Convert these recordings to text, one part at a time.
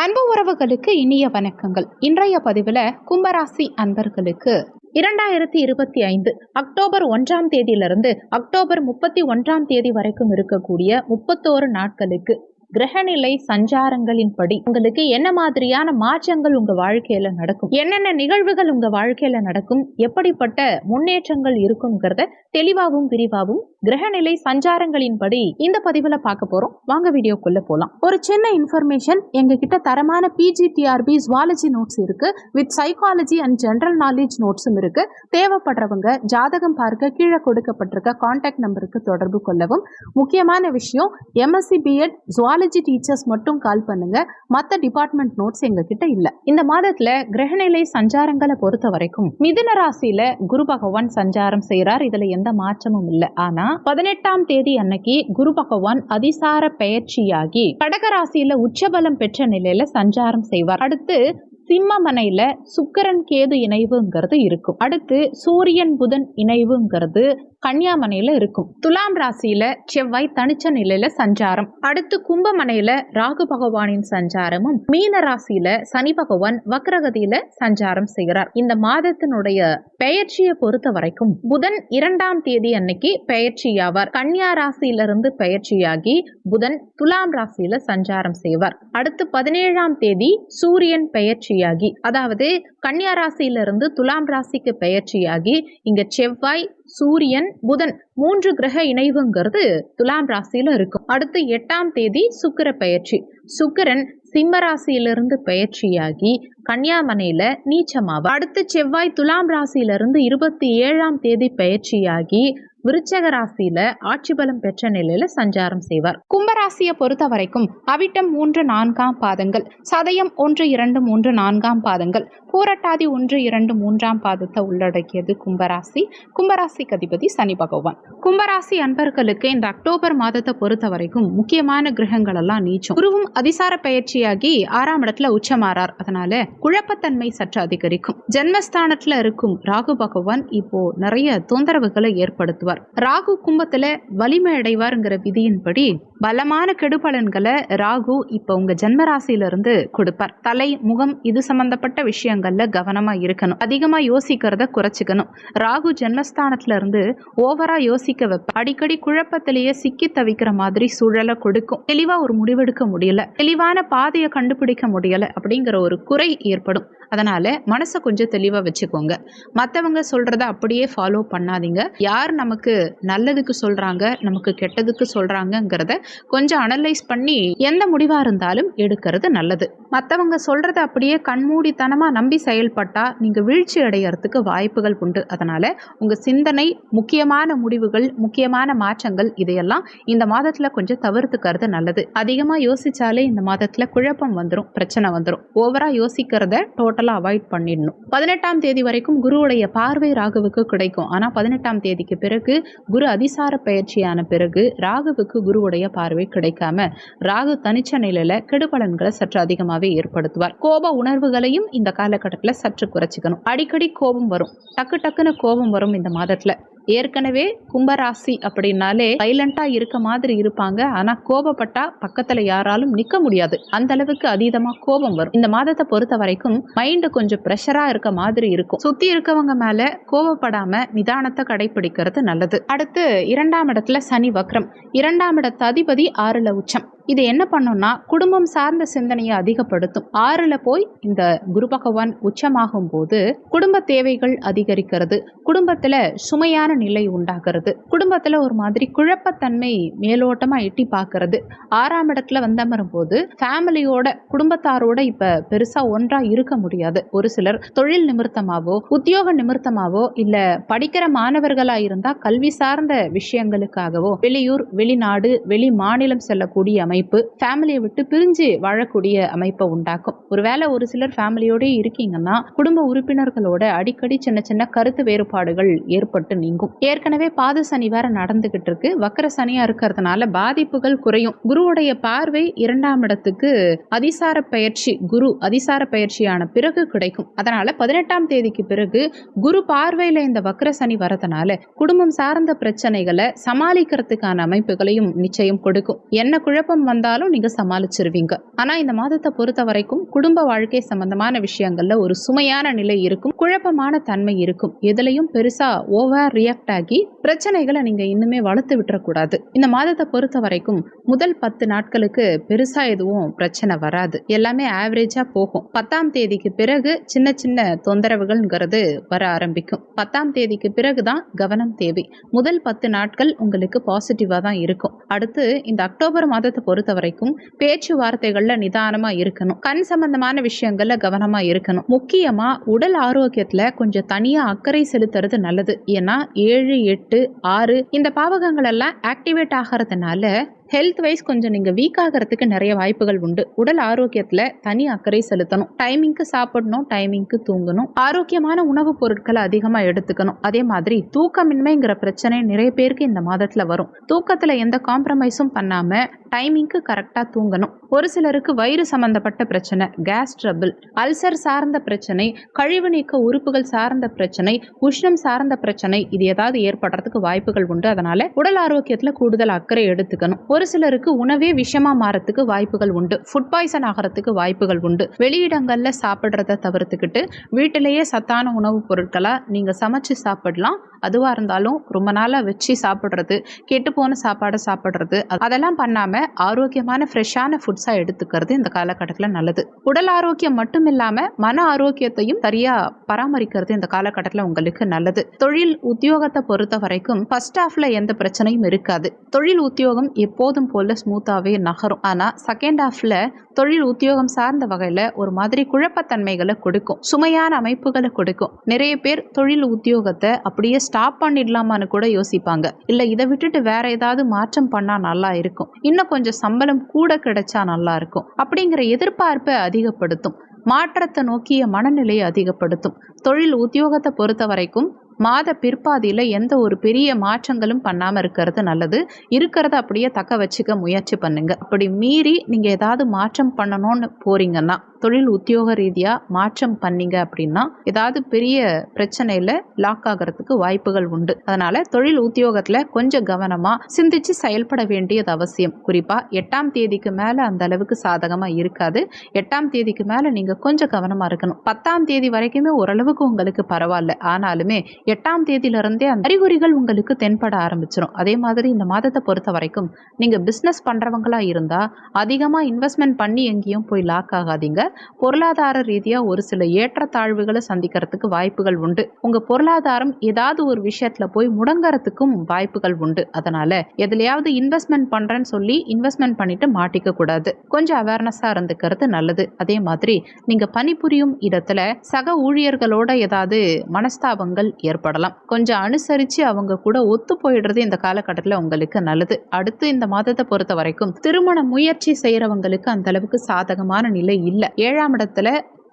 அன்பு உறவுகளுக்கு இனிய வணக்கங்கள். இன்றைய பதிவில் கும்பராசி அன்பர்களுக்கு இரண்டாயிரத்தி இருபத்தி ஐந்து அக்டோபர் ஒன்றாம் தேதியிலிருந்து அக்டோபர் முப்பத்தி ஒன்றாம் தேதி வரைக்கும் இருக்கக்கூடிய முப்பத்தோரு நாட்களுக்கு கிரகநிலை சஞ்சாரங்களின்படி உங்களுக்கு என்ன மாதிரியான மாற்றங்கள் உங்க வாழ்க்கையில நடக்கும்? என்னென்ன நிகழ்வுகள் உங்க வாழ்க்கையில நடக்கும்? எப்படிப்பட்ட முன்னேற்றங்கள் இருக்குங்கிறத தெளிவாகவும் விரிவாகவும் கிரகநிலை சஞ்சாரங்களின்படி இந்த பதிவுல பார்க்க போறோம். வாங்க வீடியோக்குள்ள போலாம். ஒரு சின்ன இன்ஃபர்மேஷன் எங்க கிட்ட தரமான பிஜிடிஆர்பி ஜுவாலஜி நோட்ஸ் இருக்கு. With psychology and general knowledge நோட்ஸும் இருக்கு. தேவைப்படுறவங்க ஜாதகம் பார்க்க கீழே கொடுக்கப்பட்டிருக்க கான்டாக்ட் நம்பருக்கு தொடர்பு கொள்ளவும். முக்கியமான விஷயம் எம்எஸ்சி பிஎட் ஜுவாலஜி டீச்சர்ஸ் மட்டும் கால் பண்ணுங்க. மற்ற டிபார்ட்மெண்ட் நோட்ஸ் எங்ககிட்ட இல்லை. இல்ல இந்த மாதத்துல கிரகநிலை சஞ்சாரங்களை பொறுத்த வரைக்கும் மிதுன ராசியில குரு பகவான் சஞ்சாரம் செய்யறார் இதுல எந்த மாற்றமும் இல்ல. ஆனா பதினெட்டாம் தேதி அன்னைக்கு குரு பகவான் அதிசார பெயர்ச்சியாகி கடகராசியில உச்சபலம் பெற்ற நிலையில சஞ்சாரம் செய்வார். அடுத்து சிம்மமனையில சுக்கிரன் கேது இணைவுங்கிறது இருக்கும். அடுத்து சூரியன் புதன் இணைவுங்கிறது கன்னியாமனையில இருக்கும். துலாம் ராசியில செவ்வாய் தனிச்ச நிலையில சஞ்சாரம். அடுத்து கும்பமனையில ராகு பகவானின் சஞ்சாரமும் மீன ராசியில சனி பகவான் வக்ரகதியில சஞ்சாரம் செய்கிறார். இந்த மாதத்தினுடைய பெயர்ச்சியை பொறுத்த வரைக்கும் புதன் இரண்டாம் தேதி அன்னைக்கு பெயர்ச்சியாவார். கன்னியா ராசியிலிருந்து பெயர்ச்சியாகி புதன் துலாம் ராசியில சஞ்சாரம் செய்வார். அடுத்து பதினேழாம் தேதி சூரியன் பெயர்ச்சியாகி அதாவது கன்னியா ராசியிலிருந்து துலாம் ராசிக்கு பெயர்ச்சியாகி இங்க செவ்வாய் சூரியன் புதன் மூன்று கிரக இணைவுங்கிறது துலாம் ராசியில இருக்கும். அடுத்து எட்டாம் தேதி சுக்கிர பயிற்சி. சுக்கிரன் சிம்ம ராசியிலிருந்து பயிற்சியாகி கன்னியாமனையில நீச்சமாவா அடுத்து செவ்வாய் துலாம் ராசியிலிருந்து இருபத்தி ஏழாம் தேதி பயிற்சியாகி விருச்சக ராசியில ஆட்சி பலம் பெற்ற நிலையில சஞ்சாரம் செய்வார். கும்பராசியை பொறுத்த வரைக்கும் அவிட்டம் மூன்று நான்காம் பாதங்கள் சதயம் ஒன்று இரண்டு மூன்று நான்காம் பாதங்கள் பூரட்டாதி ஒன்று இரண்டு மூன்றாம் பாதத்தை உள்ளடக்கியது கும்பராசி. கும்பராசிக்கு அதிபதி சனி பகவான். கும்பராசி அன்பர்களுக்கு இந்த அக்டோபர் மாதத்தை பொறுத்த வரைக்கும் முக்கியமான கிரகங்கள் எல்லாம் நீச்சம். குருவும் அதிசார பயிற்சியாகி ஆறாம் இடத்துல உச்சமாறார். அதனால குழப்பத்தன்மை சற்று அதிகரிக்கும். ஜென்மஸ்தானத்துல இருக்கும் ராகு பகவான் இப்போ நிறைய தொந்தரவுகளை ஏற்படுத்துவார். ராகு கும்பத்துல வலிமை அடைவாருங்கிற விதியின்படி பலமான கெடுபலன்களை ராகு இப்போ உங்க ஜென்ம ராசியில இருந்து கொடுப்பார். தலை முகம் இது சம்பந்தப்பட்ட விஷயங்கள்ல கவனமா இருக்கணும். அதிகமா யோசிக்கிறத குறைச்சிக்கணும். ராகு ஜென்மஸ்தானத்துல இருந்து ஓவரா யோசிக்க வைப்ப அடிக்கடி குழப்பத்திலேயே சிக்கி தவிக்கிற மாதிரி சூழலை கொடுக்கும். தெளிவா ஒரு முடிவெடுக்க முடியல. தெளிவான பாதையை கண்டுபிடிக்க முடியல அப்படிங்கிற ஒரு குறை ஏற்படும். அதனால மனசை கொஞ்சம் தெளிவாக வச்சுக்கோங்க. மற்றவங்க சொல்கிறத அப்படியே ஃபாலோ பண்ணாதீங்க. யார் நமக்கு நல்லதுக்கு சொல்கிறாங்க நமக்கு கெட்டதுக்கு சொல்கிறாங்கங்கிறத கொஞ்சம் அனலைஸ் பண்ணி எந்த முடிவாக இருந்தாலும் எடுக்கிறது நல்லது. மற்றவங்க சொல்கிறத அப்படியே கண்மூடித்தனமாக நம்பி செயல்பட்டால் நீங்கள் வீழ்ச்சி அடையறதுக்கு வாய்ப்புகள் உண்டு. அதனால் உங்கள் சிந்தனை முக்கியமான முடிவுகள் முக்கியமான மாற்றங்கள் இதையெல்லாம் இந்த மாதத்தில் கொஞ்சம் தவிர்த்துக்கிறது நல்லது. அதிகமாக யோசித்தாலே இந்த மாதத்தில் குழப்பம் வந்துடும் பிரச்சனை வந்துடும் ஓவராக யோசிக்கிறத டோட்டல் அவாய்ட் பண்ணிடணும். பதினெட்டாம் தேதி வரைக்கும் குருவுடைய பார்வை ராகுவுக்கு கிடைக்கும். ஆனால் பதினெட்டாம் தேதிக்கு பிறகு குரு அதிசார பயிற்சியான பிறகு ராகுவுக்கு குருவுடைய பார்வை கிடைக்காம ராகு தனிச்ச நிலையில கெடுபலன்களை சற்று அதிகமாகவே ஏற்படுத்துவார். கோப உணர்வுகளையும் இந்த காலகட்டத்தில் சற்று குறைச்சிக்கணும். அடிக்கடி கோபம் வரும். டக்கு டக்குன்னு கோபம் வரும் இந்த மாதத்துல. ஏற்கனவே கும்பராசி அப்படின்னாலே சைலண்டா இருக்க மாதிரி இருப்பாங்க. ஆனா கோபப்பட்டா பக்கத்துல யாராலும் நிக்க முடியாது. அந்த அளவுக்கு அதீதமா கோபம் வரும். இந்த மாதத்தை பொறுத்த வரைக்கும் மைண்ட் கொஞ்சம் ப்ரெஷரா இருக்க மாதிரி இருக்கும். சுத்தி இருக்கவங்க மேல கோபப்படாம நிதானத்தை கடைபிடிக்கிறது நல்லது. அடுத்து இரண்டாம் இடத்துல சனி வக்ரம். இரண்டாம் இடத்த அதிபதி ஆறுல உச்சம். இது என்ன பண்ணும்னா குடும்பம் சார்ந்த சிந்தனையை அதிகப்படுத்தும். ஆறுல போய் இந்த குரு பகவான் உச்சமாகும் போது குடும்ப தேவைகள் அதிகரிக்கிறது. குடும்பத்துல சுமையான நிலை உண்டாகிறது. குடும்பத்துல ஒரு மாதிரி குழப்பத்தன்மை மேலோட்டமா எட்டி பார்க்கறது. ஆறாம் இடத்துல வந்தமரும் போது ஃபேமிலியோட குடும்பத்தாரோட இப்ப பெருசா ஒன்றா இருக்க முடியாது. ஒரு சிலர் தொழில் நிமித்தமாவோ உத்தியோக நிமித்தமாவோ இல்ல படிக்கிற மாணவர்களா இருந்தா கல்வி சார்ந்த விஷயங்களுக்காகவோ வெளியூர் வெளிநாடு வெளி மாநிலம் செல்லக்கூடிய அமைப்பு ஃபேமிலியை விட்டு பிரிஞ்சு வாழக்கூடிய அமைப்பை உண்டாக்கும். ஒருவேளை ஒரு சிலர் ஃபேமிலியோடய இருக்கீங்கன்னா குடும்ப உறுப்பினர்களோட அடிக்கடி சின்ன சின்ன கருத்து வேறுபாடுகள் ஏற்பட்டு நீங்கும். ஏற்கனவே பாத சனி வேற நடந்துகிட்டு இருக்கு. வக்கர சனியா இருக்கிறதுனால பாதிப்புகள் குறையும். குருவுடைய பார்வை இரண்டாம் இடத்துக்கு அதிசார பயிற்சி குரு அதிசார பயிற்சியான பிறகு கிடைக்கும். அதனால பதினெட்டாம் தேதிக்கு பிறகு குரு பார்வையில இந்த வக்கர சனி வரதுனால குடும்பம் சார்ந்த பிரச்சனைகளை சமாளிக்கிறதுக்கான அமைப்புகளையும் நிச்சயம் கொடுக்கும். என்ன குழப்பம் கஷ்டம் வந்தாலும் நீங்க சமாளிச்சிருவீங்க. ஆனா இந்த மாதத்தை பொறுத்த வரைக்கும் குடும்ப வாழ்க்கை சம்பந்தமான விஷயங்களில் ஒரு சுமையான நிலை இருக்கும். குழப்பமான தன்மை இருக்கும். எதுலையும் பெருசா ஓவர் ரியாக்ட் ஆகி பிரச்சனைகளை நீங்க இன்னுமே வளர்த்து விட்டுறக்கூடாது. இந்த மாதத்தை பொறுத்த வரைக்கும் முதல் பத்து நாட்களுக்கு பெருசா எதுவும் பிரச்சனை வராது. எல்லாமே ஆவரேஜா போகும். பத்தாம் தேதிக்கு பிறகு சின்ன சின்ன தொந்தரவுகள்ங்கிறது வர ஆரம்பிக்கும். பத்தாம் தேதிக்கு பிறகு தான் கவனம் தேவை. முதல் பத்து நாட்கள் உங்களுக்கு பாசிட்டிவா தான் இருக்கும். அடுத்து இந்த அக்டோபர் மாதத்தை பொறுத்த வரைக்கும் பேச்சுவார்த்தைகள்ல நிதானமா இருக்கணும். கண் சம்பந்தமான விஷயங்கள்ல கவனமா இருக்கணும். முக்கியமா உடல் ஆரோக்கியத்துல கொஞ்சம் தனியா அக்கறை செலுத்துறது நல்லது. ஏன்னா ஏழு எட்டு ஆறு இந்த பாவகங்கள் எல்லாம் ஆக்டிவேட் ஆகிறதுனால ஹெல்த் வைஸ் கொஞ்சம் நீங்கள் வீக் ஆகிறதுக்கு நிறைய வாய்ப்புகள் உண்டு. உடல் ஆரோக்கியத்தில் தனி அக்கறை செலுத்தணும். டைமிங்க்கு சாப்பிடணும் டைமிங்க்கு தூங்கணும். ஆரோக்கியமான உணவுப் பொருட்களை அதிகமாக எடுத்துக்கணும். அதே மாதிரி தூக்கமின்மைங்கிற பிரச்சனை நிறைய பேருக்கு இந்த மாதத்தில் வரும். தூக்கத்தில் எந்த காம்ப்ரமைஸும் பண்ணாமல் டைமிங்க்கு கரெக்டாக தூங்கணும். ஒரு சிலருக்கு வயிறு சம்பந்தப்பட்ட பிரச்சனை கேஸ் ட்ரபிள் அல்சர் சார்ந்த பிரச்சனை கழிவு நீக்க உறுப்புகள் சார்ந்த பிரச்சனை உஷ்ணம் சார்ந்த பிரச்சனை இது ஏதாவது ஏற்படுறதுக்கு வாய்ப்புகள் உண்டு. அதனால உடல் ஆரோக்கியத்தில் கூடுதல் அக்கறை எடுத்துக்கணும். ஒரு ஒரு சிலருக்கு உணவே விஷமா மாறத்துக்கு வாய்ப்புகள் உண்டு. ஃபுட் பாய்சன் ஆகிறதுக்கு வாய்ப்புகள் உண்டு. வெளியிடங்களில் சாப்பிட்றத தவிர்த்துக்கிட்டு வீட்டிலேயே சத்தான உணவுப் பொருட்களை நீங்கள் சமைச்சு சாப்பிடலாம். அதுவாக இருந்தாலும் ரொம்ப நாளாக வச்சு சாப்பிட்றது கெட்டு போன சாப்பாடை சாப்பிட்றது அதெல்லாம் பண்ணாமல் ஆரோக்கியமான ஃப்ரெஷ்ஷான ஃபுட்ஸாக எடுத்துக்கிறது இந்த காலகட்டத்தில் நல்லது. உடல் ஆரோக்கியம் மட்டும் இல்லாமல் மன ஆரோக்கியத்தையும் சரியாக பராமரிக்கிறது இந்த காலகட்டத்தில் உங்களுக்கு நல்லது. தொழில் உத்தியோகத்தை பொறுத்த வரைக்கும் ஃபர்ஸ்ட் ஹாஃபில் எந்த பிரச்சனையும் இருக்காது. தொழில் உத்தியோகம் எப்போதும் போல ஸ்மூத்தாகவே நகரும். ஆனால் செகண்ட் ஹாஃப்ல தொழில் உத்தியோகம் சார்ந்த வகையில் ஒரு மாதிரி குழப்பத்தன்மைகளை கொடுக்கும். சுமையான அமைப்புகளை கொடுக்கும். நிறைய பேர் தொழில் உத்தியோகத்தை அப்படியே ஸ்டாப் பண்ணிடலாமான்னு கூட யோசிப்பாங்க. இல்லை இதை விட்டுட்டு வேற ஏதாவது மாற்றம் பண்ணால் நல்லா இருக்கும். இன்னும் கொஞ்சம் சம்பளம் கூட கிடைச்சா நல்லா இருக்கும். அப்படிங்கிற எதிர்பார்ப்பை அதிகப்படுத்தும். மாற்றத்தை நோக்கிய மனநிலையை அதிகப்படுத்தும். தொழில் உத்தியோகத்தை பொறுத்த வரைக்கும் மாத பிற்பாதியில் எந்த ஒரு பெரிய மாற்றங்களும் பண்ணாமல் இருக்கிறது நல்லது. இருக்கிறத அப்படியே தக்க வச்சுக்க முயற்சி பண்ணுங்க. அப்படி மீறி நீங்கள் ஏதாவது மாற்றம் பண்ணணும்னு போறீங்கன்னா தொழில் உத்தியோக ரீதியாக மாற்றம் பண்ணீங்க அப்படின்னா ஏதாவது பெரிய பிரச்சனையில் லாக் ஆகிறதுக்கு வாய்ப்புகள் உண்டு. அதனால தொழில் உத்தியோகத்தில் கொஞ்சம் கவனமாக சிந்திச்சு செயல்பட வேண்டியது அவசியம். குறிப்பாக எட்டாம் தேதிக்கு மேலே அந்த அளவுக்கு சாதகமாக இருக்காது. எட்டாம் தேதிக்கு மேலே நீங்கள் கொஞ்சம் கவனமாக இருக்கணும். பத்தாம் தேதி வரைக்குமே ஓரளவுக்கு உங்களுக்கு பரவாயில்ல. ஆனாலுமே எட்டாம் தேதியிலிருந்தே அந்த அறிகுறிகள் உங்களுக்கு தென்பட ஆரம்பிச்சிடும் அதே மாதிரி இந்த மாதத்தை பொறுத்த வரைக்கும் நீங்கள் பிஸ்னஸ் பண்ணுறவங்களா இருந்தால் அதிகமாக இன்வெஸ்ட்மெண்ட் பண்ணி எங்கேயும் போய் லாக் ஆகாதீங்க. பொருளாதார ரீதியாக ஒரு சில ஏற்றத்தாழ்வுகளை சந்திக்கிறதுக்கு வாய்ப்புகள் உண்டு. உங்கள் பொருளாதாரம் ஏதாவது ஒரு விஷயத்தில் போய் முடங்கிறதுக்கும் வாய்ப்புகள் உண்டு. அதனால் எதுலையாவது இன்வெஸ்ட்மெண்ட் பண்ணுறேன்னு சொல்லி இன்வெஸ்ட்மெண்ட் பண்ணிட்டு மாட்டிக்க கூடாது. கொஞ்சம் அவேர்னஸாக இருந்துக்கிறது நல்லது. அதே மாதிரி நீங்கள் பணிபுரியும் இடத்துல சக ஊழியர்களோட ஏதாவது மனஸ்தாபங்கள் ஏற்படலாம். கொஞ்சம் அனுசரித்து அவங்க கூட ஒத்து போயிடுறது இந்த காலகட்டத்தில் உங்களுக்கு நல்லது. அடுத்து இந்த மாதத்தை பொறுத்த வரைக்கும் திருமண முயற்சி செய்கிறவங்களுக்கு அந்த அளவுக்கு சாதகமான நிலை இல்லை. ஏழாம் இடத்துல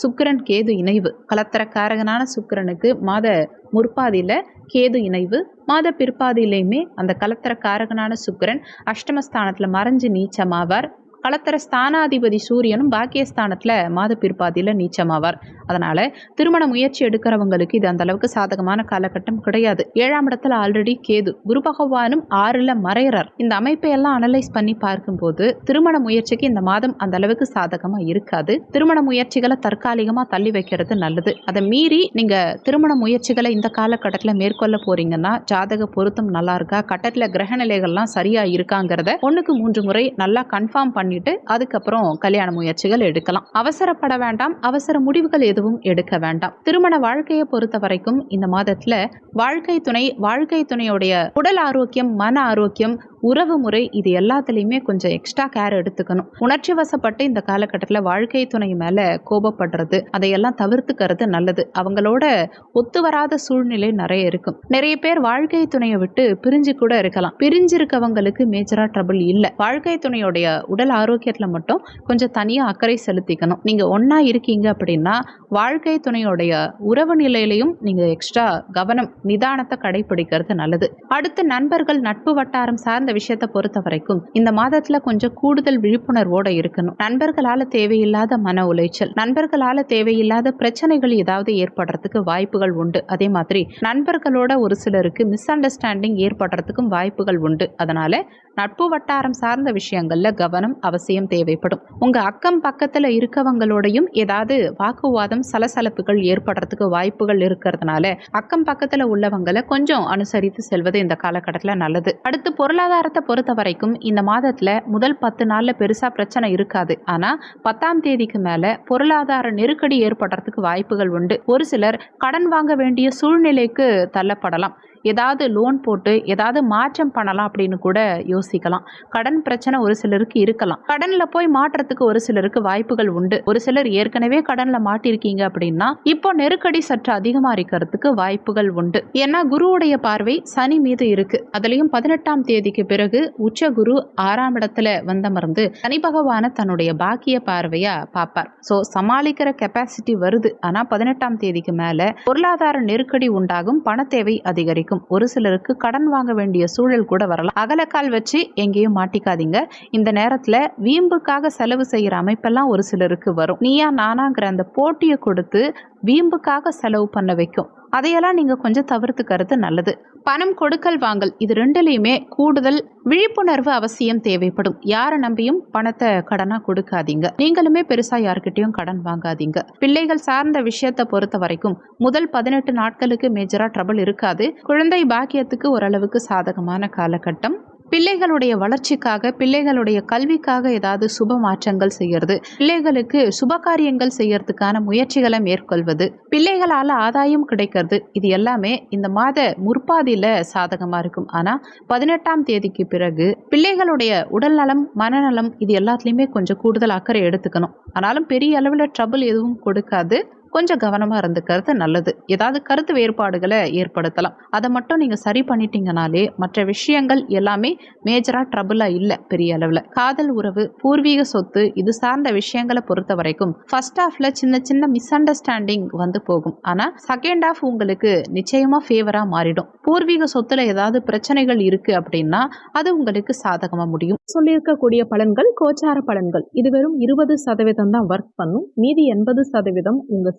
சுக்கிரன் கேது இணைவு. கலத்தரக்காரகனான சுக்கிரனுக்கு மாத முற்பாதியில் கேது இணைவு. மாத பிற்பாதியிலையுமே அந்த கலத்தரக்காரகனான சுக்கிரன் அஷ்டமஸ்தானத்தில் மறைஞ்சு நீச்சமாவார். கலத்தர ஸ்தானாதிபதி சூரியனும் பாக்கியஸ்தானத்தில் மாத பிற்பாதியில் நீச்சமாவார். அதனால் திருமண முயற்சி எடுக்கிறவங்களுக்கு இது அந்த அளவுக்கு சாதகமான காலகட்டம் கிடையாது. ஏழாம் இடத்துல ஆல்ரெடி கேது. குரு பகவானும் ஆறில் மறையறார். இந்த அமைப்பை எல்லாம் அனலைஸ் பண்ணி பார்க்கும்போது திருமண முயற்சிக்கு இந்த மாதம் அந்த அளவுக்கு சாதகமாக இருக்காது. திருமண முயற்சிகளை தற்காலிகமாக தள்ளி வைக்கிறது நல்லது. அதை மீறி நீங்கள் திருமண முயற்சிகளை இந்த காலகட்டத்தில் மேற்கொள்ள போறீங்கன்னா ஜாதக பொருத்தம் நல்லா இருக்கா? கட்டத்தில் கிரக நிலைகள்லாம் சரியா இருக்காங்கிறத ஒன்றுக்கு மூன்று முறை நல்லா கன்ஃபார்ம் பண்ணிட்டு அதுக்கப்புறம் கல்யாண முயற்சிகள் எடுக்கலாம். அவசரப்பட வேண்டாம். அவசர முடிவுகள் எதுவும் எடுக்க வேண்டாம். திருமண வாழ்க்கையை பொறுத்த வரைக்கும் இந்த மாதத்துல வாழ்க்கை துணை வாழ்க்கை துணையுடைய உடல் ஆரோக்கியம் மன ஆரோக்கியம் உறவு முறை இது எல்லாத்துலேயுமே கொஞ்சம் எக்ஸ்ட்ரா கேர் எடுத்துக்கணும். உணர்ச்சி வசப்பட்டு இந்த காலகட்டத்தில் வாழ்க்கை துணை மேலே கோபப்படுறது அதையெல்லாம் தவிர்த்துக்கிறது நல்லது. அவங்களோட ஒத்து வராத சூழ்நிலை நிறைய இருக்கும். நிறைய பேர் வாழ்க்கை துணையை விட்டு பிரிஞ்சு கூட இருக்கலாம். பிரிஞ்சிருக்கவங்களுக்கு மேஜரா ட்ரபிள் இல்லை. வாழ்க்கை துணையோடைய உடல் ஆரோக்கியத்தில் மட்டும் கொஞ்சம் தனியாக அக்கறை செலுத்திக்கணும். நீங்கள் ஒன்றா இருக்கீங்க அப்படின்னா வாழ்க்கை துணையோடைய உறவு நிலையிலையும் நீங்கள் எக்ஸ்ட்ரா கவனம் நிதானத்தை கடைபிடிக்கிறது நல்லது. அடுத்து நண்பர்கள் நட்பு வட்டாரம் சார்ந்த விஷயத்த பொறுத்த வரைக்கும் இந்த மாதத்துல கொஞ்சம் கூடுதல் விழிப்புணர்வோட இருக்கணும். நண்பர்களால தேவையில்லாத மன உளைச்சல் நண்பர்களால தேவையில்லாத பிரச்சனைகள் ஏதாவது ஏற்படுறதுக்கு வாய்ப்புகள் உண்டு. அதே மாதிரி நண்பர்களோட ஒரு சிலருக்கு மிஸ் அண்டர்ஸ்டாண்டிங் ஏற்படுறதுக்கும் வாய்ப்புகள் உண்டு. அதனால நட்பு வட்டாரம் சார்ந்த விஷயங்கள்ல கவனம் அவசியம் தேவைப்படும். உங்க அக்கம் பக்கத்துல இருக்கவங்களோடையும் ஏதாவது வாக்குவாதம் சலசலப்புகள் ஏற்படுறதுக்கு வாய்ப்புகள் இருக்கிறதுனால அக்கம் பக்கத்துல உள்ளவங்களை கொஞ்சம் அனுசரித்து செல்வது இந்த காலகட்டத்தில் நல்லது. அடுத்து பொருளாதாரத்தை பொறுத்த வரைக்கும் இந்த மாதத்துல முதல் பத்து நாள்ல பெருசா பிரச்சனை இருக்காது. ஆனா பத்தாம் தேதிக்கு மேல பொருளாதார நெருக்கடி ஏற்படுறதுக்கு வாய்ப்புகள் உண்டு. ஒரு சிலர் கடன் வாங்க வேண்டிய சூழ்நிலைக்கு தள்ளப்படலாம். ஏதாவது லோன் போட்டு ஏதாவது மாற்றம் பண்ணலாம் அப்படின்னு கூட யோசிக்கலாம். கடன் பிரச்சனை ஒரு சிலருக்கு இருக்கலாம். கடன்ல போய் மாற்றத்துக்கு ஒரு சிலருக்கு வாய்ப்புகள் உண்டு. ஒரு சிலர் ஏற்கனவே கடன்ல மாட்டிருக்கீங்க அப்படின்னா இப்போ நெருக்கடி சற்று அதிகமா இருக்கிறதுக்கு வாய்ப்புகள் உண்டு. ஏன்னா குருவுடைய பார்வை சனி மீது இருக்கு. அதுலயும் பதினெட்டாம் தேதிக்கு பிறகு உச்ச குரு ஆறாம் இடத்துல வந்தமர்ந்து சனி பகவான தன்னுடைய பாக்கிய பார்வையா பார்ப்பார். சோ சமாளிக்கிற கெப்பாசிட்டி வருது. ஆனா பதினெட்டாம் தேதிக்கு மேல பொருளாதார நெருக்கடி உண்டாகும். பண தேவை அதிகரிக்கும். ஒரு சிலருக்கு கடன் வாங்க வேண்டிய சூழல் கூட வரலாம். அகலக்கால் வச்சு எங்கேயும் மாட்டிக்காதீங்க. இந்த நேரத்துல வீம்புக்காக செலவு செய்யற அமைப்பெல்லாம் ஒரு சிலருக்கு வரும். நீயா நானாங்கிற அந்த போட்டியை கொடுத்து வீம்புக்காக செலவு பண்ண வைக்கும். அதையெல்லாம் நீங்க கொஞ்சம் தவிர்த்துக்கிறது நல்லது. பணம் கொடுக்கல் வாங்கல் இது ரெண்டுலேயுமே கூடுதல் விழிப்புணர்வு அவசியம் தேவைப்படும். யாரை நம்பியும் பணத்தை கடனா கொடுக்காதீங்க. நீங்களுமே பெருசா யார்கிட்டயும் கடன் வாங்காதீங்க. பிள்ளைகள் சார்ந்த விஷயத்தை பொறுத்த வரைக்கும் முதல் பதினெட்டு நாட்களுக்கு மேஜரா ட்ரபிள் இருக்காது. குழந்தை பாக்கியத்துக்கு ஓரளவுக்கு சாதகமான காலகட்டம். பிள்ளைகளுடைய வளர்ச்சிக்காக பிள்ளைகளுடைய கல்விக்காக ஏதாவது சுப மாற்றங்கள் செய்யறது. பிள்ளைகளுக்கு சுப காரியங்கள் செய்யறதுக்கான முயற்சிகளை மேற்கொள்வது. பிள்ளைகளால ஆதாயம் கிடைக்கிறது. இது எல்லாமே இந்த மாத முற்பாதியில சாதகமா இருக்கும். ஆனா பதினெட்டாம் தேதிக்கு பிறகு பிள்ளைகளுடைய உடல்நலம் மனநலம் இது எல்லாத்துலேயுமே கொஞ்சம் கூடுதல் அக்கறை எடுத்துக்கணும். ஆனாலும் பெரிய அளவில் ட்ரபிள் எதுவும் கொடுக்காது. கொஞ்சம் கவனமாக இருந்துக்கிறது நல்லது. ஏதாவது கருத்து வேறுபாடுகளை ஏற்படுத்தலாம். அதை மட்டும் நீங்கள் சரி பண்ணிட்டீங்கனாலே மற்ற விஷயங்கள் எல்லாமே மேஜராக ட்ரபுளாக இல்லை பெரிய அளவில். காதல் உறவு பூர்வீக சொத்து இது சார்ந்த விஷயங்களை பொறுத்த வரைக்கும் ஃபர்ஸ்ட் ஹாஃபில் சின்ன சின்ன மிஸ் அண்டர்ஸ்டாண்டிங் வந்து போகும். ஆனால் செகண்ட் ஹாஃப் உங்களுக்கு நிச்சயமாக ஃபேவராக மாறிடும். பூர்வீக சொத்துல ஏதாவது பிரச்சனைகள் இருக்குது அப்படின்னா அது உங்களுக்கு சாதகமாக முடியும். சொல்லியிருக்கக்கூடிய பலன்கள் கோச்சார பலன்கள். இது வெறும் இருபது சதவீதம் தான் ஒர்க் பண்ணும். மீதி எண்பது சதவீதம் உங்கள்